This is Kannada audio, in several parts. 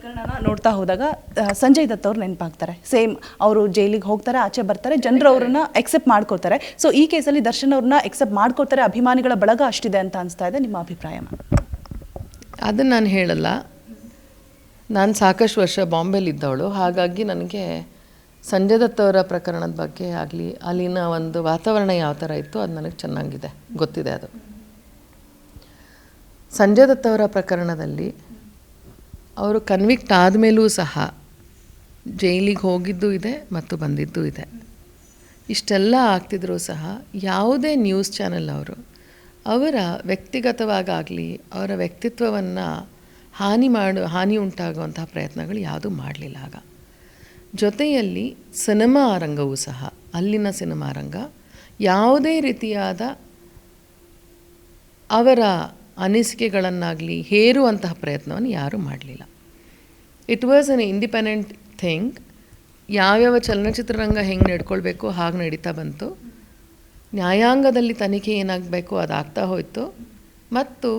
ಪ್ರಕರಣನ ನೋಡ್ತಾ ಹೋದಾಗ ಸಂಜಯ್ ದತ್ ಅವ್ರು ನೆನಪಾಗ್ತಾರೆ. ಸೇಮ್ ಅವರು ಜೈಲಿಗೆ ಹೋಗ್ತಾರೆ, ಆಚೆ ಬರ್ತಾರೆ, ಜನರು ಅವ್ರನ್ನ ಎಕ್ಸೆಪ್ಟ್ ಮಾಡ್ಕೊಳ್ತಾರೆ ಸೊ ಈ ಕೇಸಲ್ಲಿ ದರ್ಶನ್ ಅವ್ರನ್ನ ಎಕ್ಸೆಪ್ಟ್ ಮಾಡ್ಕೊಳ್ತಾರೆ ಅಭಿಮಾನಿಗಳ ಬಳಗ ಅಷ್ಟಿದೆ ಅಂತ ಅನಿಸ್ತಾ ಇದೆ. ನಿಮ್ಮ ಅಭಿಪ್ರಾಯ ಅದನ್ನ ನಾನು ಹೇಳಲ್ಲ. ನಾನು ಸಾಕಷ್ಟು ವರ್ಷ ಬಾಂಬೆಲಿದ್ದವಳು ಹಾಗಾಗಿ ನನಗೆ ಸಂಜಯ್ ದತ್ ಅವರ ಪ್ರಕರಣದ ಬಗ್ಗೆ ಆಗಲಿ, ಅಲ್ಲಿನ ಒಂದು ವಾತಾವರಣ ಯಾವ ಥರ ಇತ್ತು ಅದು ನನಗೆ ಚೆನ್ನಾಗಿದೆ. ಗೊತ್ತಿದೆ ಅದು. ಸಂಜಯ್ ದತ್ ಅವರ ಪ್ರಕರಣದಲ್ಲಿ ಅವರು ಕನ್ವಿಕ್ಟ್ ಆದಮೇಲೂ ಸಹ ಜೈಲಿಗೆ ಹೋಗಿದ್ದು ಇದೆ ಮತ್ತು ಬಂದಿದ್ದು ಇದೆ. ಇಷ್ಟೆಲ್ಲ ಆಗ್ತಿದ್ರೂ ಸಹ ಯಾವುದೇ ನ್ಯೂಸ್ ಚಾನೆಲ್ ಅವರು ಅವರ ವ್ಯಕ್ತಿಗತವಾಗಲಿ ಅವರ ವ್ಯಕ್ತಿತ್ವವನ್ನು ಹಾನಿ ಮಾಡು, ಹಾನಿ ಉಂಟಾಗುವಂತಹ ಪ್ರಯತ್ನಗಳು ಯಾವುದೂ ಮಾಡಲಿಲ್ಲ ಆಗ. ಜೊತೆಯಲ್ಲಿ ಸಿನಿಮಾ ರಂಗವೂ ಸಹ, ಅಲ್ಲಿನ ಸಿನಿಮಾ ರಂಗ ಯಾವುದೇ ರೀತಿಯಾದ ಅವರ ಅನಿಸಿಕೆಗಳನ್ನಾಗಲಿ ಹೇರುವಂತಹ ಪ್ರಯತ್ನವನ್ನು ಯಾರೂ ಮಾಡಲಿಲ್ಲ. It was an independent thing ಯಾವ್ಯಾವ ಚಲನಚಿತ್ರರಂಗ ಹೆಂಗೆ ನಡ್ಕೊಳ್ಬೇಕು, ಹಾಗೆ ನಡೀತಾ ಬಂತು. ನ್ಯಾಯಾಂಗದಲ್ಲಿ ತನಿಖೆ ಏನಾಗಬೇಕು, ಅದಾಗ್ತಾ ಹೋಯಿತು. ಮತ್ತು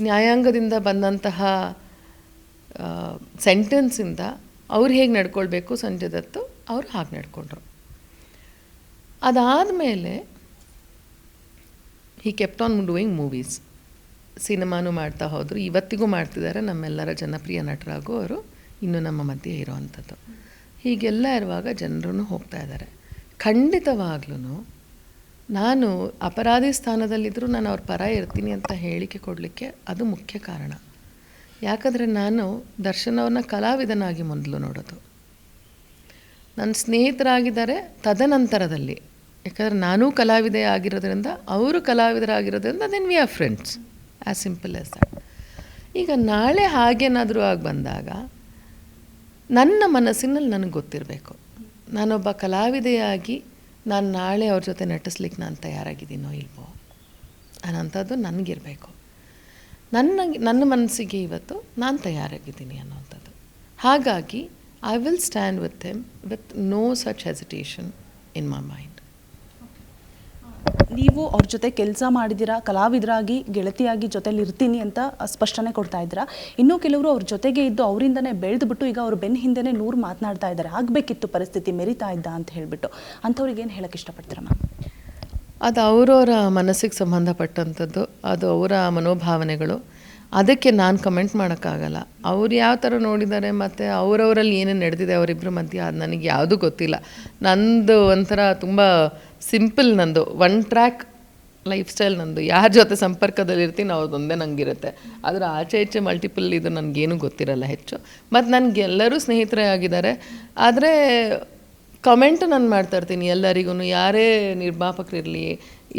ನ್ಯಾಯಾಂಗದಿಂದ ಬಂದಂತಹ ಸೆಂಟೆನ್ಸಿಂದ ಅವ್ರು ಹೇಗೆ ನಡ್ಕೊಳ್ಬೇಕು ಸಂಜಯ್ ದತ್ತು, ಅವರು ಹಾಗೆ ನಡ್ಕೊಂಡ್ರು. ಅದಾದಮೇಲೆ he kept on doing movies ಸಿನಿಮಾನೂ ಮಾಡ್ತಾ ಹೋದರು. ಇವತ್ತಿಗೂ ಮಾಡ್ತಿದ್ದಾರೆ. ನಮ್ಮೆಲ್ಲರ ಜನಪ್ರಿಯ ನಟರಾಗೂ ಅವರು. ಇನ್ನೂ ನಮ್ಮ ಮಧ್ಯೆ ಇರೋವಂಥದ್ದು. ಹೀಗೆಲ್ಲ ಇರುವಾಗ ಜನರೂ ಹೋಗ್ತಾ ಇದ್ದಾರೆ. ಖಂಡಿತವಾಗ್ಲೂ ನಾನು ಅಪರಾಧಿ ಸ್ಥಾನದಲ್ಲಿದ್ದರೂ ನಾನು ಅವ್ರ ಪರ ಇರ್ತೀನಿ ಅಂತ ಹೇಳಿಕೆ ಕೊಡಲಿಕ್ಕೆ ಅದು ಮುಖ್ಯ ಕಾರಣ. ಯಾಕಂದರೆ ನಾನು ದರ್ಶನವನ್ನು ಕಲಾವಿದನಾಗಿ ಮೊದಲು ನೋಡೋದು. ನನ್ನ ಸ್ನೇಹಿತರಾಗಿದ್ದಾರೆ ತದನಂತರದಲ್ಲಿ. ಯಾಕಂದರೆ ನಾನೂ ಕಲಾವಿದೆ ಆಗಿರೋದ್ರಿಂದ, ಅವರು ಕಲಾವಿದರಾಗಿರೋದ್ರಿಂದ then we are friends as simple as that ಈಗ ನಾಳೆ ಹಾಗೇನಾದರೂ ಆಗಿ ಬಂದಾಗ, ನನ್ನ ಮನಸ್ಸಿನಲ್ಲಿ ನನಗೆ ಗೊತ್ತಿರಬೇಕು, ನಾನೊಬ್ಬ ಕಲಾವಿದೆಯಾಗಿ ನಾನು ನಾಳೆ ಅವ್ರ ಜೊತೆ ನಟಿಸ್ಲಿಕ್ಕೆ ನಾನು ತಯಾರಾಗಿದ್ದೀನೋ ಇಲ್ವೋ ಅನ್ನೋಂಥದ್ದು ನನಗಿರಬೇಕು. ನನ್ನ ನನ್ನ ಮನಸ್ಸಿಗೆ ಇವತ್ತು ನಾನು ತಯಾರಾಗಿದ್ದೀನಿ ಅನ್ನೋವಂಥದ್ದು ಹಾಗಾಗಿ I will stand with him with no such hesitation in my mind ನೀವು ಅವ್ರ ಜೊತೆ ಕೆಲಸ ಮಾಡಿದ್ದೀರಾ ಕಲಾವಿದರಾಗಿ, ಗೆಳತಿಯಾಗಿ ಜೊತೆಲಿ ಇರ್ತೀನಿ ಅಂತ ಸ್ಪಷ್ಟನೆ ಕೊಡ್ತಾ ಇದ್ದೀರಾ? ಇನ್ನೂ ಕೆಲವರು ಅವ್ರ ಜೊತೆಗೆ ಇದ್ದು ಅವರಿಂದನೇ ಬೆಳೆದ್ಬಿಟ್ಟು ಈಗ ಅವ್ರ ಬೆನ್ನ ಹಿಂದೆನೇ ನೂರು ಮಾತನಾಡ್ತಾ ಇದ್ದಾರೆ. ಆಗಬೇಕಿತ್ತು ಪರಿಸ್ಥಿತಿ ಮೆರಿತಾ ಇದ್ದ ಅಂತ ಹೇಳಿಬಿಟ್ಟು. ಅಂಥವ್ರಿಗೆ ಏನು ಹೇಳಕ್ಕೆ ಇಷ್ಟಪಡ್ತೀರಾ ಮ್ಯಾಮ್? ಅದು ಅವರವರ ಮನಸ್ಸಿಗೆ ಸಂಬಂಧಪಟ್ಟಂಥದ್ದು. ಅದು ಅವರ ಮನೋಭಾವನೆಗಳು. ಅದಕ್ಕೆ ನಾನು ಕಮೆಂಟ್ ಮಾಡೋಕ್ಕಾಗಲ್ಲ. ಅವ್ರು ಯಾವ ಥರ ನೋಡಿದ್ದಾರೆ ಮತ್ತು ಅವರವರಲ್ಲಿ ಏನೇನು ನಡೆದಿದೆ ಅವರಿಬ್ಬರ ಮಧ್ಯೆ ಅದು ನನಗೆ ಯಾವುದೂ ಗೊತ್ತಿಲ್ಲ. ನಂದು ಒಂಥರ ತುಂಬ ಸಿಂಪಲ್ ನಂದು ಒನ್ ಟ್ರ್ಯಾಕ್ ಲೈಫ್ ಸ್ಟೈಲ್ ನಂದು. ಯಾರ ಜೊತೆ ಸಂಪರ್ಕದಲ್ಲಿ ಇರ್ತೀನಿ ಅವ್ರದ್ದೊಂದೇ ನಂಗಿರುತ್ತೆ. ಆದರೆ ಆಚೆ ಈಚೆ ಮಲ್ಟಿಪಲ್ ಇದು ನನಗೇನು ಗೊತ್ತಿರಲ್ಲ ಹೆಚ್ಚು. ಮತ್ತು ನನಗೆಲ್ಲರೂ ಸ್ನೇಹಿತರೇ ಆಗಿದ್ದಾರೆ. ಆದರೆ ಕಮೆಂಟ್ ನಾನು ಮಾಡ್ತಾ ಇರ್ತೀನಿ ಎಲ್ಲರಿಗೂ ಯಾರೇ ನಿರ್ಮಾಪಕರಿರಲಿ,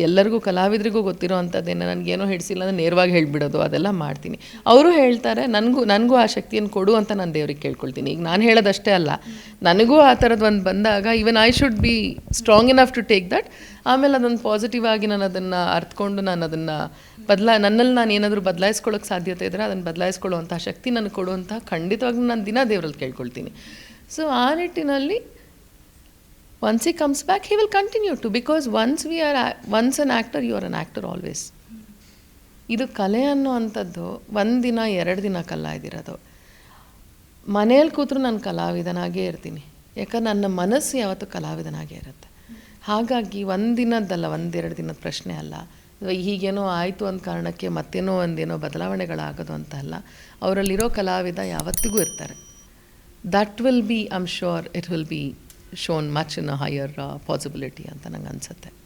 ಎಲ್ಲರಿಗೂ ಕಲಾವಿದರಿಗೂ ಗೊತ್ತಿರೋ ಅಂಥದ್ದೇನೋ, ನನಗೇನೋ ಹಿಡಿಸಿಲ್ಲ ಅಂದರೆ ನೇರವಾಗಿ ಹೇಳಿಬಿಡೋದು, ಅದೆಲ್ಲ ಮಾಡ್ತೀನಿ. ಅವರು ಹೇಳ್ತಾರೆ, ನನಗೂ ನನಗೂ ಆ ಶಕ್ತಿಯನ್ನು ಕೊಡು ಅಂತ ನಾನು ದೇವ್ರಿಗೆ ಕೇಳ್ಕೊಳ್ತೀನಿ. ಈಗ ನಾನು ಹೇಳೋದಷ್ಟೇ ಅಲ್ಲ. ನನಗೂ ಆ ಥರದ್ದು ಒಂದು ಬಂದಾಗ even I should be strong enough to take that ಆಮೇಲೆ ಅದೊಂದು ಪಾಸಿಟಿವ್ ಆಗಿ ನಾನು ಅದನ್ನು ಅರ್ಥಕೊಂಡು ನಾನು ಅದನ್ನು ಬದಲಾ, ನನ್ನಲ್ಲಿ ನಾನು ಏನಾದರೂ ಬದಲಾಯಿಸ್ಕೊಳ್ಳೋಕೆ ಸಾಧ್ಯತೆ ಇದ್ದರೆ ಅದನ್ನು ಬದಲಾಯಿಸ್ಕೊಳ್ಳುವಂಥ ಶಕ್ತಿ ನನಗೆ ಕೊಡುವಂಥ ಖಂಡಿತವಾಗ್ಲೂ ನಾನು ದಿನ ದೇವರಲ್ಲಿ ಕೇಳ್ಕೊಳ್ತೀನಿ. ಸೊ ಆ ನಿಟ್ಟಿನಲ್ಲಿ once he comes back, he will continue to, because once we are once an actor, you are an actor always. ಇದು ಕಲೆ ಅನ್ನೋ ಅಂಥದ್ದು ಒಂದಿನ ಎರಡು ದಿನ ಕಲ್ಲ ಇದಿರೋದು. ಮನೇಲಿ ಕೂತ್ರು ನಾನು ಕಲಾವಿದನಾಗೇ ಇರ್ತೀನಿ. ಯಾಕಂದ್ರೆ ನನ್ನ ಮನಸ್ಸು ಯಾವತ್ತು ಕಲಾವಿದನಾಗೇ ಇರುತ್ತೆ. ಹಾಗಾಗಿ ಒಂದಿನದ್ದಲ್ಲ ಒಂದೆರಡು ದಿನದ ಪ್ರಶ್ನೆ ಅಲ್ಲ. ಹೀಗೇನೋ ಆಯಿತು ಅಂದ ಕಾರಣಕ್ಕೆ ಮತ್ತೇನೋ ಒಂದೇನೋ ಬದಲಾವಣೆಗಳಾಗೋದು ಅಂತ ಅಲ್ಲ. ಅವರಲ್ಲಿರೋ ಕಲಾವಿದ ಯಾವತ್ತಿಗೂ ಇರ್ತಾರೆ. That will be I'm sure it will be shown much in a higher possibility ಅಂತ ನಂಗೆ ಅನಿಸುತ್ತೆ.